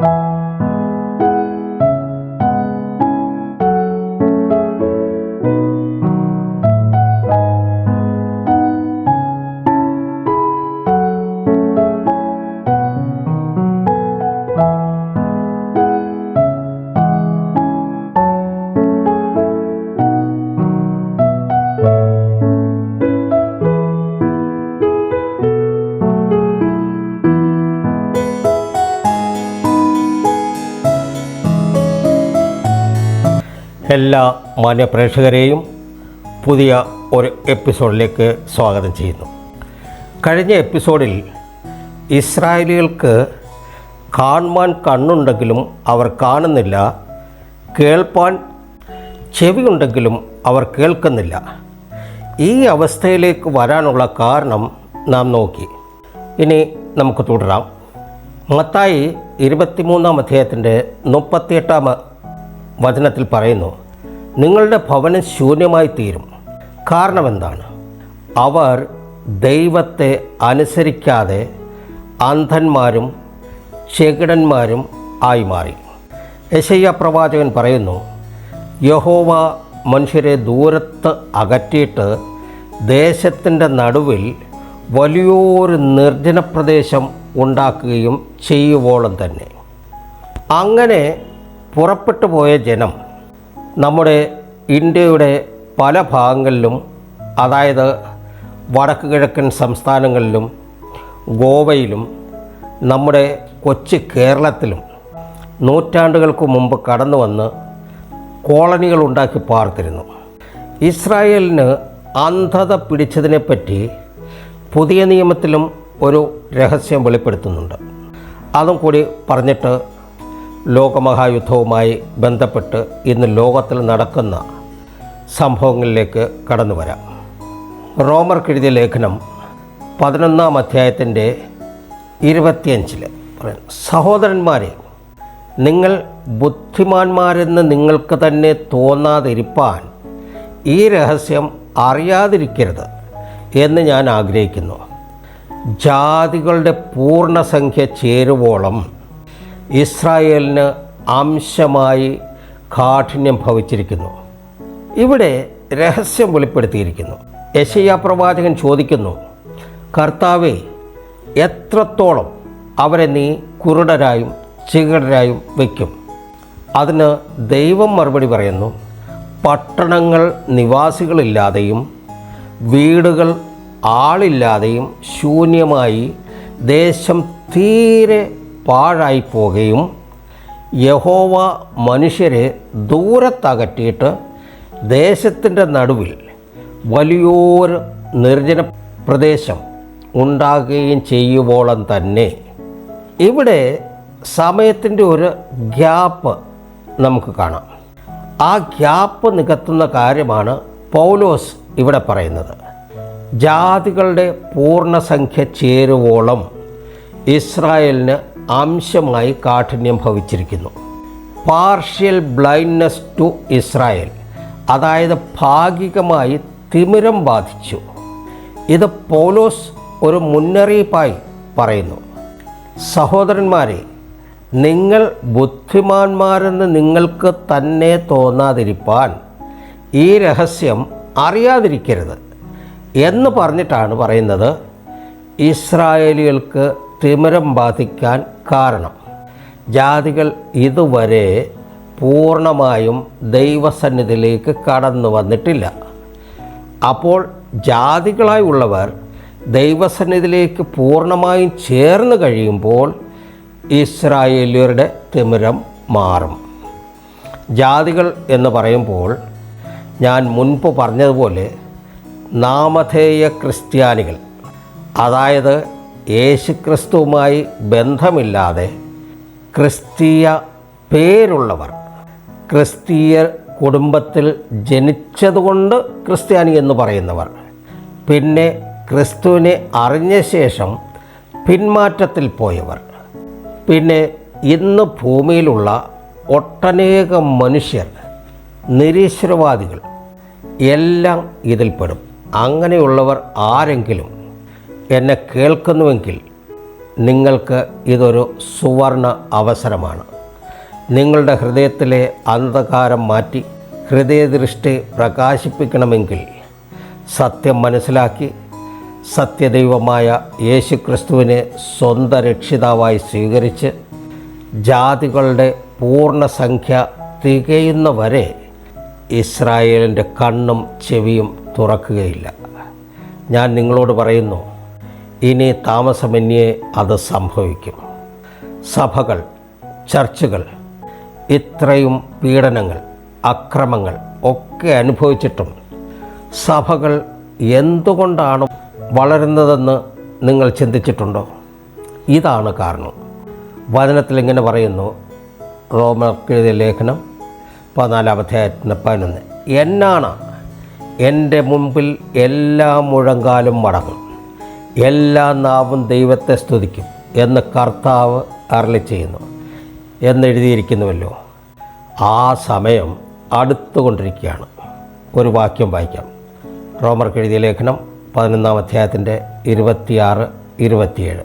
Música എല്ലാ മാന്യപ്രേക്ഷകരെയും പുതിയ ഒരു എപ്പിസോഡിലേക്ക് സ്വാഗതം ചെയ്യുന്നു. കഴിഞ്ഞ എപ്പിസോഡിൽ ഇസ്രായേലികൾക്ക് കാണുവാൻ കണ്ണുണ്ടെങ്കിലും അവർ കാണുന്നില്ല കേൾപ്പാൻ ചെവിയുണ്ടെങ്കിലും അവർ കേൾക്കുന്നില്ല. ഈ അവസ്ഥയിലേക്ക് വരാനുള്ള കാരണം നാം നോക്കി. ഇനി നമുക്ക് തുടരാം. മത്തായി ഇരുപത്തിമൂന്നാം അധ്യായത്തിന്റെ മുപ്പത്തിയെട്ടാം വചനത്തിൽ പറയുന്നു നിങ്ങളുടെ ഭവനം ശൂന്യമായി തീരും. കാരണമെന്താണ് അവർ ദൈവത്തെ അനുസരിക്കാതെ അന്ധന്മാരും ചെകിടന്മാരും ആയി മാറി. യശയ്യ പ്രവാചകൻ പറയുന്നു യഹോവ മനുഷ്യരെ ദൂരത്ത് അകറ്റിയിട്ട് ദേശത്തിന്റെ നടുവിൽ വലിയൊരു നിർജന പ്രദേശം ഉണ്ടാക്കുകയും ചെയ്യുവോളം തന്നെ. അങ്ങനെ പുറപ്പെട്ടു പോയ ജനം നമ്മുടെ ഇന്ത്യയുടെ പല ഭാഗങ്ങളിലും അതായത് വടക്ക് കിഴക്കൻ സംസ്ഥാനങ്ങളിലും ഗോവയിലും നമ്മുടെ കൊച്ചു കേരളത്തിലും നൂറ്റാണ്ടുകൾക്ക് മുമ്പ് കടന്നു വന്ന് കോളനികൾ ഉണ്ടാക്കി പാർത്തിരുന്നു. ഇസ്രായേലിന് അന്ധത പിടിച്ചതിനെപ്പറ്റി പുതിയ നിയമത്തിലും ഒരു രഹസ്യം വെളിപ്പെടുത്തുന്നുണ്ട്. അതും കൂടി പറഞ്ഞിട്ട് ലോകമഹായുദ്ധവുമായി ബന്ധപ്പെട്ട് ഇന്ന് ലോകത്തിൽ നടക്കുന്ന സംഭവങ്ങളിലേക്ക് കടന്നു വരാം. റോമർക്കെഴുതിയ ലേഖനം പതിനൊന്നാം അധ്യായത്തിന്റെ ഇരുപത്തിയഞ്ചിൽ പറയുന്നു സഹോദരന്മാരെ നിങ്ങൾ ബുദ്ധിമാന്മാരെന്ന് നിങ്ങൾക്ക് തന്നെ തോന്നാതിരിപ്പാൻ ഈ രഹസ്യം അറിയാതിരിക്കരുത് എന്ന് ഞാൻ ആഗ്രഹിക്കുന്നു. ജാതികളുടെ പൂർണസംഖ്യ ചേരുവോളം ഇസ്രായേലിന് അംശമായി കാഠിന്യം ഭവിച്ചിരിക്കുന്നു. ഇവിടെ രഹസ്യം വെളിപ്പെടുത്തിയിരിക്കുന്നു. യശയ്യ പ്രവാചകൻ ചോദിക്കുന്നു കർത്താവെ എത്രത്തോളം അവരെ നീ കുരുടരായും ചികടരായും വയ്ക്കും അതിന് ദൈവം മറുപടി പറയുന്നു പട്ടണങ്ങൾ നിവാസികളില്ലാതെയും വീടുകൾ ആളില്ലാതെയും ശൂന്യമായി ദേശം തീരെ പാഴായി പോകുകയും യഹോവ മനുഷ്യരെ ദൂരത്തകറ്റിയിട്ട് ദേശത്തിന്റെ നടുവിൽ വലിയൊരു നിർജന പ്രദേശം ഉണ്ടാകുകയും ചെയ്യുവോളം തന്നെ. ഇവിടെ സമയത്തിന്റെ ഒരു ഗ്യാപ്പ് നമുക്ക് കാണാം. ആ ഗ്യാപ്പ് നികത്തുന്ന കാര്യമാണ് പൗലോസ് ഇവിടെ പറയുന്നത്. ജാതികളുടെ പൂർണസംഖ്യ ചേരുവോളം ഇസ്രായേലിന് അംശമായി കാഠിന്യം ഭവിച്ചിരിക്കുന്നു. പാർഷ്യൽ ബ്ലൈൻഡ്നെസ് ടു ഇസ്രായേൽ അതായത് ഭാഗികമായി തിമിരം ബാധിച്ചു. ഇത് പോലോസ് ഒരു മുന്നറിയിപ്പായി പറയുന്നു. സഹോദരന്മാരെ നിങ്ങൾ ബുദ്ധിമാന്മാരെന്ന് നിങ്ങൾക്ക് തന്നെ തോന്നാതിരിപ്പാൻ ഈ രഹസ്യം അറിയാതിരിക്കരുത് എന്ന് പറഞ്ഞിട്ടാണ് പറയുന്നത്. ഇസ്രായേലികൾക്ക് തിമിരം ബാധിക്കാൻ കാരണം. ജാതികൾ ഇതുവരെ പൂർണമായും ദൈവസന്നിധിയിലേക്ക് കടന്നു വന്നിട്ടില്ല. അപ്പോൾ ജാതികളായി ഉള്ളവർ ദൈവസന്നിധിയിലേക്ക് പൂർണമായും ചേർന്ന് കഴിയുമ്പോൾ ഇസ്രായേലിയരുടെ തിമിരം മാറും. ജാതികൾ എന്ന് പറയുമ്പോൾ ഞാൻ മുൻപ് പറഞ്ഞതുപോലെ നാമധേയ ക്രിസ്ത്യാനികൾ അതായത് യേശുക്രിസ്തുവുമായി ബന്ധമില്ലാതെ ക്രിസ്തീയ പേരുള്ളവർ ക്രിസ്തീയ കുടുംബത്തിൽ ജനിച്ചതുകൊണ്ട് ക്രിസ്ത്യാനി എന്ന് പറയുന്നവർ പിന്നെ ക്രിസ്തുവിനെ അറിഞ്ഞ ശേഷം പിന്മാറ്റത്തിൽ പോയവർ പിന്നെ ഇന്ന് ഭൂമിയിലുള്ള ഒട്ടനേകം മനുഷ്യർ നിരീശ്വരവാദികൾ എല്ലാം ഇതിൽപ്പെടും. അങ്ങനെയുള്ളവർ ആരെങ്കിലും എന്നെ കേൾക്കുന്നുവെങ്കിൽ നിങ്ങൾക്ക് ഇതൊരു സുവർണ അവസരമാണ്. നിങ്ങളുടെ ഹൃദയത്തിലെ അന്ധകാരം മാറ്റി ഹൃദയദൃഷ്ടി പ്രകാശിപ്പിക്കണമെങ്കിൽ സത്യം മനസ്സിലാക്കി സത്യദൈവമായ യേശുക്രിസ്തുവിനെ സ്വന്തം രക്ഷിതാവായി സ്വീകരിച്ച് ജാതികളുടെ പൂർണസംഖ്യ തികയുന്നവരെ ഇസ്രായേലിന്റെ കണ്ണും ചെവിയും തുറക്കുകയില്ല. ഞാൻ നിങ്ങളോട് പറയുന്നു ഇനി താമസമന്യേ അത് സംഭവിക്കും. സഭകൾ ചർച്ചുകൾ ഇത്രയും പീഡനങ്ങൾ അക്രമങ്ങൾ ഒക്കെ അനുഭവിച്ചിട്ടും സഭകൾ എന്തുകൊണ്ടാണ് വളരുന്നതെന്ന് നിങ്ങൾ ചിന്തിച്ചിട്ടുണ്ടോ? ഇതാണ് കാരണം. വചനത്തിൽ ഇങ്ങനെ പറയുന്നു. റോമർക്കെഴുതിയ ലേഖനം പതിനാലാം അധ്യായത്തിന് പതിനൊന്ന്. എന്നാണ് എന്റെ മുമ്പിൽ എല്ലാ മുഴങ്കാലും മടങ്ങും. എല്ലാ നാവും ദൈവത്തെ സ്തുതിക്കും എന്ന് കർത്താവ് അരളി ചെയ്യുന്നു എന്നെഴുതിയിരിക്കുന്നുവല്ലോ. ആ സമയം അടുത്തുകൊണ്ടിരിക്കുകയാണ്. ഒരു വാക്യം വായിക്കാം. റോമർക്ക് എഴുതിയ ലേഖനം പതിനൊന്നാം അധ്യായത്തിന്റെ ഇരുപത്തിയാറ് ഇരുപത്തിയേഴ്.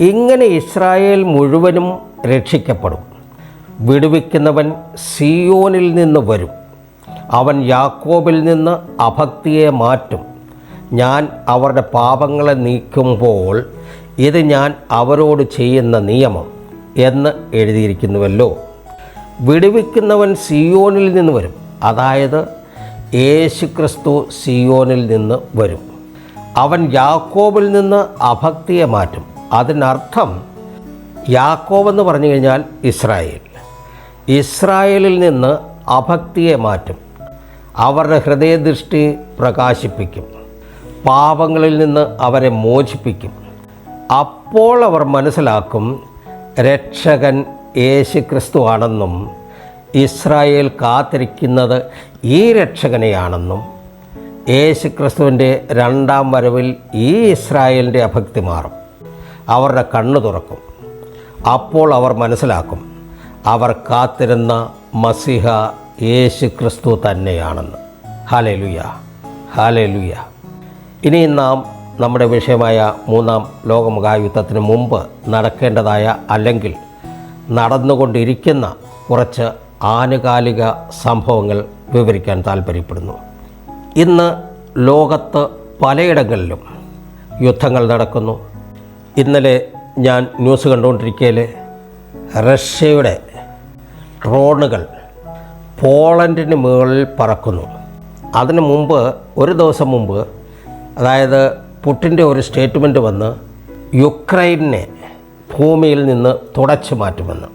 ഇങ്ങനെ ഇസ്രായേൽ മുഴുവനും രക്ഷിക്കപ്പെടും. വിടുവിക്കുന്നവൻ സിയോനിൽ നിന്ന് വരും. അവൻ യാക്കോബിൽ നിന്ന് അഭക്തിയെ മാറ്റും. ഞാൻ അവരുടെ പാപങ്ങളെ നീക്കുമ്പോൾ ഇത് ഞാൻ അവരോട് ചെയ്യുന്ന നിയമം എന്ന് എഴുതിയിരിക്കുന്നുവല്ലോ. വിടുവിക്കുന്നവൻ സിയോനിൽ നിന്ന് വരും. അതായത് യേശുക്രിസ്തു സിയോനിൽ നിന്ന് വരും. അവൻ യാക്കോബിൽ നിന്ന് അഭക്തിയെ മാറ്റും. അതിനർത്ഥം യാക്കോബ് എന്ന് പറഞ്ഞു കഴിഞ്ഞാൽ ഇസ്രായേൽ. ഇസ്രായേലിൽ നിന്ന് അഭക്തിയെ മാറ്റും. അവരുടെ ഹൃദയദൃഷ്ടി പ്രകാശിപ്പിക്കും. പാപങ്ങളിൽ നിന്ന് അവരെ മോചിപ്പിക്കും. അപ്പോൾ അവർ മനസ്സിലാക്കും രക്ഷകൻ യേശു ക്രിസ്തു ആണെന്നും ഇസ്രായേൽ കാത്തിരിക്കുന്നത് ഈ രക്ഷകനെയാണെന്നും യേശു ക്രിസ്തുവിന്റെ രണ്ടാം വരവിൽ ഈ ഇസ്രായേലിന്റെ അഭക്തി മാറും. അവരുടെ കണ്ണു തുറക്കും. അപ്പോൾ അവർ മനസ്സിലാക്കും അവർ കാത്തിരുന്ന മസിഹ യേശു ക്രിസ്തു തന്നെയാണെന്ന്. ഹാലേലുയ ഹാലേലുയ ഇനി നാം നമ്മുടെ വിഷയമായ മൂന്നാം ലോകമഹായുദ്ധത്തിന് മുമ്പ് നടക്കേണ്ടതായ അല്ലെങ്കിൽ നടന്നുകൊണ്ടിരിക്കുന്ന കുറച്ച് ആനുകാലിക സംഭവങ്ങൾ വിവരിക്കാൻ താല്പര്യപ്പെടുന്നു ഇന്ന് ലോകത്ത് പലയിടങ്ങളിലും യുദ്ധങ്ങൾ നടക്കുന്നു. ഇന്നലെ ഞാൻ ന്യൂസ് കണ്ടുകൊണ്ടിരിക്കയിൽ റഷ്യയുടെ ഡ്രോണുകൾ പോളണ്ടിന് മുകളിൽ പറക്കുന്നു. അതിനു മുമ്പ് ഒരു ദിവസം മുമ്പ് അതായത് പുട്ടിന്റെ ഒരു സ്റ്റേറ്റ്മെന്റ് വന്ന് യുക്രൈനെ ഭൂമിയിൽ നിന്ന് തുടച്ചു മാറ്റുമെന്ന്.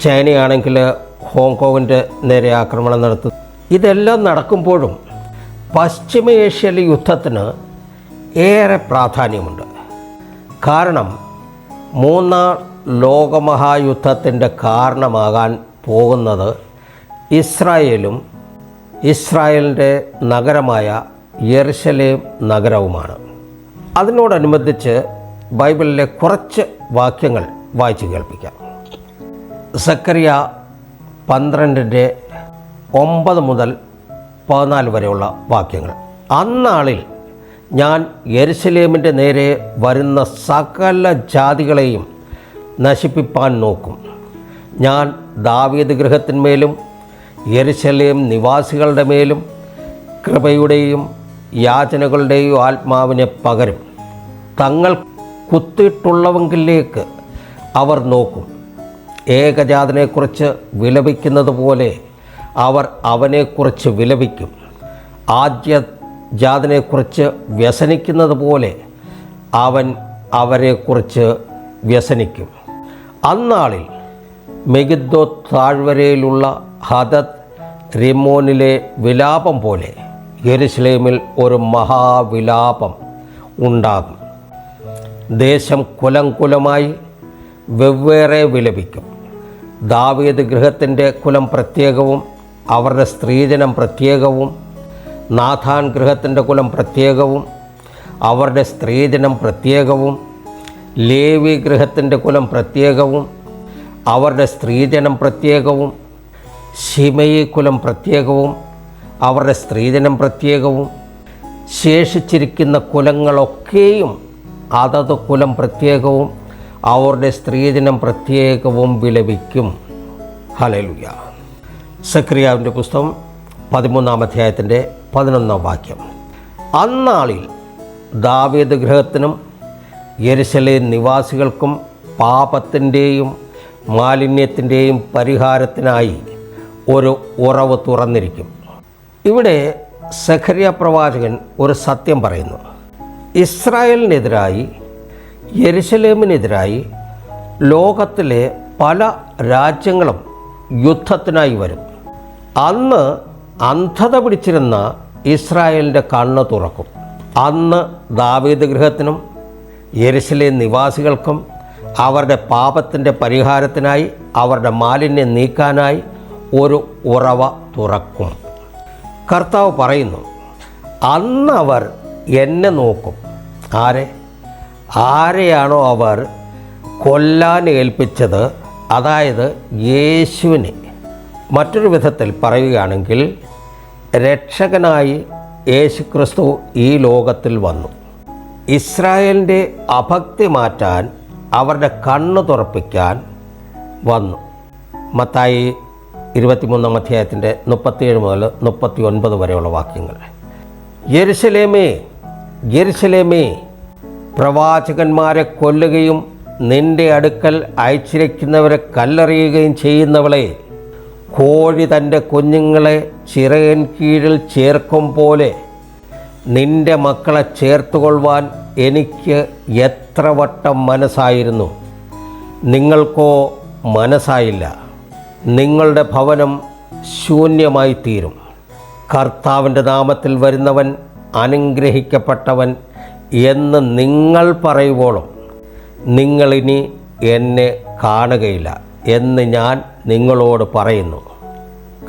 ചൈനയാണെങ്കിൽ ഹോങ്കോങ്ങിന്റെ നേരെ ആക്രമണം നടത്തും. ഇതെല്ലാം നടക്കുമ്പോഴും പശ്ചിമേഷ്യയിലെ യുദ്ധത്തിന് ഏറെ പ്രാധാന്യമുണ്ട്. കാരണം മൂന്നാം ലോകമഹായുദ്ധത്തിന്റെ കാരണമാകാൻ പോകുന്നത് ഇസ്രായേലും ഇസ്രായേലിന്റെ നഗരമായ യെറുശലേം നഗരവുമാണ്. അതിനോടനുബന്ധിച്ച് ബൈബിളിലെ കുറച്ച് വാക്യങ്ങൾ വായിച്ചു കേൾപ്പിക്കാം. സക്കറിയ പന്ത്രണ്ടിന്റെ ഒമ്പത് മുതൽ പതിനാല് വരെയുള്ള വാക്യങ്ങൾ. അന്നാളിൽ ഞാൻ യെരുസലേമിന്റെ നേരെ വരുന്ന സകല ജാതികളെയും നശിപ്പിപ്പാൻ നോക്കും. ഞാൻ ദാവീദ് ഗൃഹത്തിന്മേലും യെരുസലേം നിവാസികളുടെ മേലും കൃപയുടെയും യാചനകളുടെയും ആത്മാവിനെ പകരും. തങ്ങൾ കുത്തിയിട്ടുള്ളവെങ്കിലേക്ക് അവർ നോക്കും. ഏകജാതനെക്കുറിച്ച് വിലപിക്കുന്നത് പോലെ അവർ അവനെക്കുറിച്ച് വിലപിക്കും. ആദ്യ ജാതനെക്കുറിച്ച് വ്യസനിക്കുന്നത് പോലെ അവൻ അവരെക്കുറിച്ച് വ്യസനിക്കും. അന്നാളിൽ മെഗിദ്ദോ താഴ്വരയിലുള്ള ഹദത് റിമോനിലെ വിലാപം പോലെ യെരുസലേമിൽ ഒരു മഹാവിലാപം ഉണ്ടാകും. ദേശം കുലം കുലമായി വെവ്വേറെ വിലപിക്കും. ദാവീദ് ഗൃഹത്തിന്റെ കുലം പ്രത്യേകവും അവരുടെ സ്ത്രീജനം പ്രത്യേകവും നാഥാൻ ഗൃഹത്തിന്റെ കുലം പ്രത്യേകവും അവരുടെ സ്ത്രീജനം പ്രത്യേകവും ലേവി ഗൃഹത്തിന്റെ കുലം പ്രത്യേകവും അവരുടെ സ്ത്രീജനം പ്രത്യേകവും ശിമയി കുലം പ്രത്യേകവും അവരുടെ സ്ത്രീധനം പ്രത്യേകവും ശേഷിച്ചിരിക്കുന്ന കുലങ്ങളൊക്കെയും അതത് കുലം പ്രത്യേകവും അവരുടെ സ്ത്രീധനം പ്രത്യേകവും വിലപിക്കും. ഹലലുയ സക്രിയാവിന്റെ പുസ്തകം പതിമൂന്നാം അധ്യായത്തിന്റെ പതിനൊന്നാം വാക്യം. അന്നാളിൽ ദാവേദ് ഗൃഹത്തിനും യരിശലെ നിവാസികൾക്കും പാപത്തിന്റെയും മാലിന്യത്തിന്റെയും പരിഹാരത്തിനായി ഒരു ഉറവ് തുറന്നിരിക്കും. ഇവിടെ സഖരിയ പ്രവാചകൻ ഒരു സത്യം പറയുന്നു. ഇസ്രായേലിനെതിരായി യെരുസലേമിനെതിരായി ലോകത്തിലെ പല രാജ്യങ്ങളും യുദ്ധത്തിനായി വരും. അന്ന് അന്ധത പിടിച്ചിരുന്ന ഇസ്രായേലിന്റെ കണ്ണ് തുറക്കും. അന്ന് ദാവീദ് ഗൃഹത്തിനും യെരുസലേം നിവാസികൾക്കും അവരുടെ പാപത്തിന്റെ പരിഹാരത്തിനായി അവരുടെ മാലിന്യം നീക്കാനായി ഒരു ഉറവ തുറക്കും. കർത്താവ് പറയുന്നു അന്ന് അവർ എന്നെ നോക്കും. ആരെ? ആരെയാണോ അവർ കൊല്ലാൻ ഏൽപ്പിച്ചത്? അതായത് യേശുവിനെ. മറ്റൊരു വിധത്തിൽ പറയുകയാണെങ്കിൽ രക്ഷകനായി യേശുക്രിസ്തു ഈ ലോകത്തിൽ വന്നു. ഇസ്രായേലിന്റെ അഭക്തി മാറ്റാൻ അവരുടെ കണ്ണ് തുറപ്പിക്കാൻ വന്നു. മത്തായി ഇരുപത്തിമൂന്നാം അധ്യായത്തിന്റെ മുപ്പത്തിയേഴ് മുതൽ മുപ്പത്തി ഒൻപത് വരെയുള്ള വാക്യങ്ങൾ. യെരുശലേമേ യെരുശലേമേ പ്രവാചകന്മാരെ കൊല്ലുകയും നിന്റെ അടുക്കൽ അയച്ചിരിക്കുന്നവരെ കല്ലെറിയുകയും ചെയ്യുന്നവളെ കോഴി തന്റെ കുഞ്ഞുങ്ങളെ ചിറയൻ കീഴിൽ ചേർക്കും പോലെ നിന്റെ മക്കളെ ചേർത്തുകൊള്ളുവാൻ എനിക്ക് എത്ര വട്ടം മനസ്സായിരുന്നു. നിങ്ങൾക്കോ മനസ്സായില്ല. നിങ്ങളുടെ ഭവനം ശൂന്യമായി തീരും കർത്താവിന്റെ നാമത്തിൽ വരുന്നവൻ അനുഗ്രഹിക്കപ്പെട്ടവൻ എന്ന് നിങ്ങൾ പറയുവോളും നിങ്ങളിനി എന്നെ കാണുകയില്ല എന്ന് ഞാൻ നിങ്ങളോട് പറയുന്നു.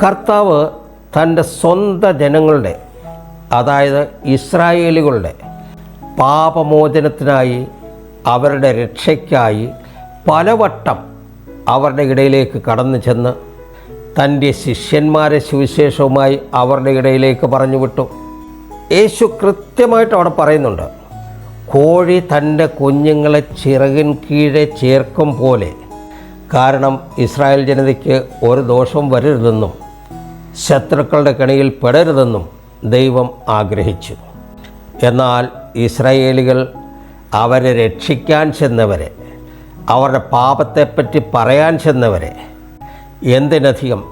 കർത്താവ് തന്റെ സ്വന്ത ജനങ്ങളുടെ അതായത് ഇസ്രായേലുകളുടെ പാപമോചനത്തിനായി അവരുടെ രക്ഷയ്ക്കായി പലവട്ടം അവരുടെ ഇടയിലേക്ക് കടന്നു ചെന്ന് തന്റെ ശിഷ്യന്മാരെ സുവിശേഷവുമായി അവരുടെ ഇടയിലേക്ക് പറഞ്ഞു വിട്ടു. യേശു കൃത്യമായിട്ട് അവിടെ പറയുന്നുണ്ട് കോഴി തന്റെ കുഞ്ഞുങ്ങളെ ചിറകിൻ കീഴെ ചേർക്കും പോലെ. കാരണം ഇസ്രായേൽ ജനതയ്ക്ക് ഒരു ദോഷം വരരുതെന്നും ശത്രുക്കളുടെ കണിയിൽ പെടരുതെന്നും ദൈവം ആഗ്രഹിച്ചു. എന്നാൽ ഇസ്രായേലികൾ അവരെ രക്ഷിക്കാൻ ചെന്നവരെ അവരുടെ പാപത്തെപ്പറ്റി പറയാൻ ചെന്നവരെ എന്തിനധികം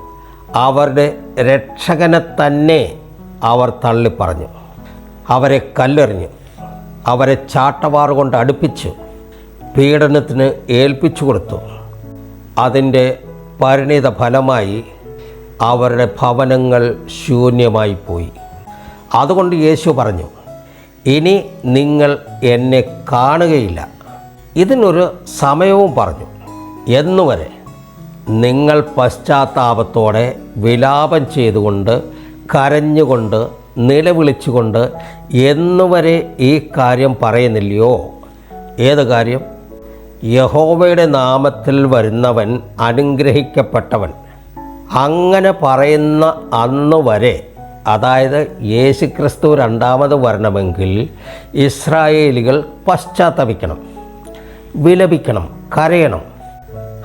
അവരുടെ രക്ഷകനെ തന്നെ അവർ തള്ളിപ്പറഞ്ഞു. അവരെ കല്ലെറിഞ്ഞു. അവരെ ചാട്ടവാറ് കൊണ്ട് അടുപ്പിച്ചു. പീഡനത്തിന് ഏൽപ്പിച്ചു കൊടുത്തു. അതിന്റെ പരിണിത ഫലമായി അവരുടെ ഭവനങ്ങൾ ശൂന്യമായി പോയി. അതുകൊണ്ട് യേശു പറഞ്ഞു ഇനി നിങ്ങൾ എന്നെ കാണുകയില്ല. ഇതിനൊരു സമയവും പറഞ്ഞു. എന്നുവരെ നിങ്ങൾ പശ്ചാത്താപത്തോടെ വിലാപം ചെയ്തുകൊണ്ട് കരഞ്ഞുകൊണ്ട് നിലവിളിച്ചുകൊണ്ട് എന്നുവരെ ഈ കാര്യം പറയുന്നില്ലയോ? ഏത് കാര്യം? യഹോവയുടെ നാമത്തിൽ വരുന്നവൻ അനുഗ്രഹിക്കപ്പെട്ടവൻ. അങ്ങനെ പറയുന്ന അന്ന് വരെ അതായത് യേശുക്രിസ്തു രണ്ടാമത് വരണമെങ്കിൽ ഇസ്രായേലികൾ പശ്ചാത്തപിക്കണം. വിലപിക്കണം കരയണം.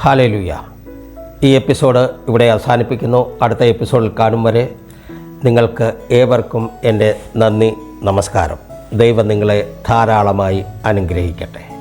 ഹാലേലുയ. ഈ എപ്പിസോഡ് ഇവിടെ അവസാനിപ്പിക്കുന്നു. അടുത്ത എപ്പിസോഡിൽ കാണും വരെ നിങ്ങൾക്ക് ഏവർക്കും എന്റെ നന്ദി നമസ്കാരം. ദൈവം നിങ്ങളെ ധാരാളമായി അനുഗ്രഹിക്കട്ടെ.